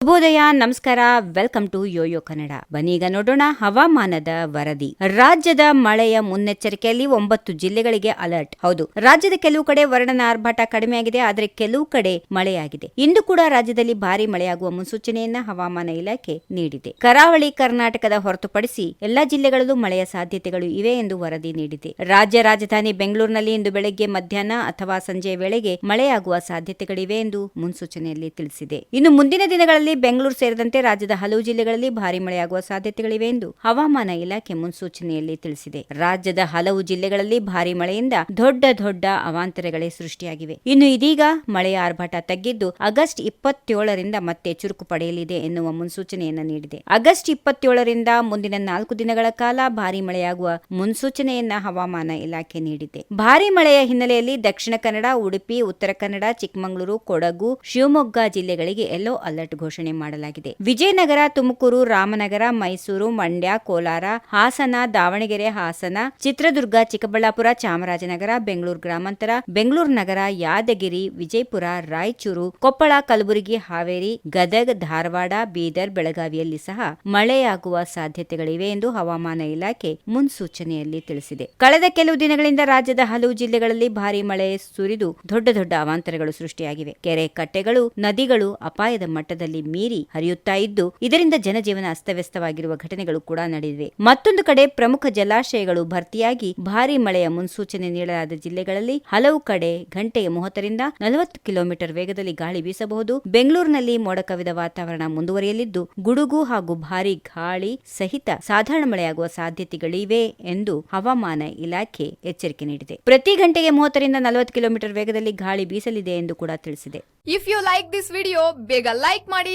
ಶುಭೋದಯ, ನಮಸ್ಕಾರ. Welcome to Yoyo Kannada ಬನ್ನೀಗ ನೋಡೋಣ ಹವಾಮಾನದ ವರದಿ. ರಾಜ್ಯದ ಮಳೆಯ ಮುನ್ನೆಚ್ಚರಿಕೆಯಲ್ಲಿ ಒಂಬತ್ತು ಜಿಲ್ಲೆಗಳಿಗೆ ಅಲರ್ಟ್ ಹೌದು, ರಾಜ್ಯದ ಕೆಲವು ಕಡೆ ವರ್ಣನ ಆರ್ಭಾಟ ಕಡಿಮೆಯಾಗಿದೆ, ಆದರೆ ಕೆಲವು ಕಡೆ ಮಳೆಯಾಗಿದೆ. ಇಂದು ಕೂಡ ರಾಜ್ಯದಲ್ಲಿ ಭಾರಿ ಮಳೆಯಾಗುವ ಮುನ್ಸೂಚನೆಯನ್ನ ಹವಾಮಾನ ಇಲಾಖೆ ನೀಡಿದೆ. ಕರಾವಳಿ ಕರ್ನಾಟಕದ ಹೊರತುಪಡಿಸಿ ಎಲ್ಲಾ ಜಿಲ್ಲೆಗಳಲ್ಲೂ ಮಳೆಯ ಸಾಧ್ಯತೆಗಳು ಇವೆ ಎಂದು ವರದಿ ನೀಡಿದೆ. ರಾಜ್ಯ ರಾಜಧಾನಿ ಬೆಂಗಳೂರಿನಲ್ಲಿ ಇಂದು ಬೆಳಗ್ಗೆ ಮಧ್ಯಾಹ್ನ ಅಥವಾ ಸಂಜೆ ವೇಳೆಗೆ ಮಳೆಯಾಗುವ ಸಾಧ್ಯತೆಗಳಿವೆ ಎಂದು ಮುನ್ಸೂಚನೆಯಲ್ಲಿ ತಿಳಿಸಿದೆ. ಇನ್ನು ಮುಂದಿನ ದಿನಗಳಲ್ಲಿ ಬೆಂಗಳೂರು ಸೇರಿದಂತೆ ರಾಜ್ಯದ ಹಲವು ಜಿಲ್ಲೆಗಳಲ್ಲಿ ಭಾರಿ ಮಳೆಯಾಗುವ ಸಾಧ್ಯತೆಗಳಿವೆ ಎಂದು ಹವಾಮಾನ ಇಲಾಖೆ ಮುನ್ಸೂಚನೆಯಲ್ಲಿ ತಿಳಿಸಿದೆ. ರಾಜ್ಯದ ಹಲವು ಜಿಲ್ಲೆಗಳಲ್ಲಿ ಭಾರಿ ಮಳೆಯಿಂದ ದೊಡ್ಡ ದೊಡ್ಡ ಅವಾಂತರಗಳೇ ಸೃಷ್ಟಿಯಾಗಿವೆ. ಇನ್ನು ಇದೀಗ ಮಳೆಯ ಆರ್ಭಟ ತಗ್ಗಿದ್ದು ಆಗಸ್ಟ್ ಇಪ್ಪತ್ತೇಳರಿಂದ ಮತ್ತೆ ಚುರುಕು ಪಡೆಯಲಿದೆ ಎನ್ನುವ ಮುನ್ಸೂಚನೆಯನ್ನು ನೀಡಿದೆ. ಆಗಸ್ಟ್ ಇಪ್ಪತ್ತೇಳರಿಂದ ಮುಂದಿನ ನಾಲ್ಕು ದಿನಗಳ ಕಾಲ ಭಾರಿ ಮಳೆಯಾಗುವ ಮುನ್ಸೂಚನೆಯನ್ನ ಹವಾಮಾನ ಇಲಾಖೆ ನೀಡಿದೆ. ಭಾರಿ ಮಳೆಯ ಹಿನ್ನೆಲೆಯಲ್ಲಿ ದಕ್ಷಿಣ ಕನ್ನಡ, ಉಡುಪಿ, ಉತ್ತರ ಕನ್ನಡ, ಚಿಕ್ಕಮಗಳೂರು, ಕೊಡಗು, ಶಿವಮೊಗ್ಗ ಜಿಲ್ಲೆಗಳಿಗೆ ಯೆಲ್ಲೋ ಅಲರ್ಟ್ ಘೋಷಣೆ ಮಾಡಲಾಗಿದೆ. ವಿಜಯನಗರ, ತುಮಕೂರು, ರಾಮನಗರ, ಮೈಸೂರು, ಮಂಡ್ಯ, ಕೋಲಾರ, ಹಾಸನ, ದಾವಣಗೆರೆ, ಹಾಸನ, ಚಿತ್ರದುರ್ಗ, ಚಿಕ್ಕಬಳ್ಳಾಪುರ, ಚಾಮರಾಜನಗರ, ಬೆಂಗಳೂರು ಗ್ರಾಮಾಂತರ, ಬೆಂಗಳೂರು ನಗರ, ಯಾದಗಿರಿ, ವಿಜಯಪುರ, ರಾಯಚೂರು, ಕೊಪ್ಪಳ, ಕಲಬುರಗಿ, ಹಾವೇರಿ, ಗದಗ, ಧಾರವಾಡ, ಬೀದರ್, ಬೆಳಗಾವಿಯಲ್ಲಿ ಸಹ ಮಳೆಯಾಗುವ ಸಾಧ್ಯತೆಗಳಿವೆ ಎಂದು ಹವಾಮಾನ ಇಲಾಖೆ ಮುನ್ಸೂಚನೆಯಲ್ಲಿ ತಿಳಿಸಿದೆ. ಕಳೆದ ಕೆಲವು ದಿನಗಳಿಂದ ರಾಜ್ಯದ ಹಲವು ಜಿಲ್ಲೆಗಳಲ್ಲಿ ಭಾರಿ ಮಳೆ ಸುರಿದು ದೊಡ್ಡ ದೊಡ್ಡ ಅವಾಂತರಗಳು ಸೃಷ್ಟಿಯಾಗಿವೆ. ಕೆರೆ ಕಟ್ಟೆಗಳು, ನದಿಗಳು ಅಪಾಯದ ಮಟ್ಟದಲ್ಲಿ ಮೀರಿ ಹರಿಯುತ್ತಾ ಇದ್ದು, ಇದರಿಂದ ಜನಜೀವನ ಅಸ್ತವ್ಯಸ್ತವಾಗಿರುವ ಘಟನೆಗಳು ಕೂಡ ನಡೆದಿವೆ. ಮತ್ತೊಂದು ಕಡೆ ಪ್ರಮುಖ ಜಲಾಶಯಗಳು ಭರ್ತಿಯಾಗಿ ಭಾರಿ ಮಳೆಯ ಮುನ್ಸೂಚನೆ ನೀಡಲಾದ ಜಿಲ್ಲೆಗಳಲ್ಲಿ ಹಲವು ಕಡೆ ಗಂಟೆಯ ಮೂವತ್ತರಿಂದ ನಲವತ್ತು ಕಿಲೋಮೀಟರ್ ವೇಗದಲ್ಲಿ ಗಾಳಿ ಬೀಸಬಹುದು. ಬೆಂಗಳೂರಿನಲ್ಲಿ ಮೋಡ ಕವಿದ ವಾತಾವರಣ ಮುಂದುವರಿಯಲಿದ್ದು, ಗುಡುಗು ಹಾಗೂ ಭಾರಿ ಗಾಳಿ ಸಹಿತ ಸಾಧಾರಣ ಮಳೆಯಾಗುವ ಸಾಧ್ಯತೆಗಳಿವೆ ಎಂದು ಹವಾಮಾನ ಇಲಾಖೆ ಎಚ್ಚರಿಕೆ ನೀಡಿದೆ. ಪ್ರತಿ ಗಂಟೆಗೆ ಮೂವತ್ತರಿಂದ ನಲವತ್ತು ಕಿಲೋಮೀಟರ್ ವೇಗದಲ್ಲಿ ಗಾಳಿ ಬೀಸಲಿದೆ ಎಂದು ಕೂಡ ತಿಳಿಸಿದೆ. If you like this video ಬೇಗ ಲೈಕ್ ಮಾಡಿ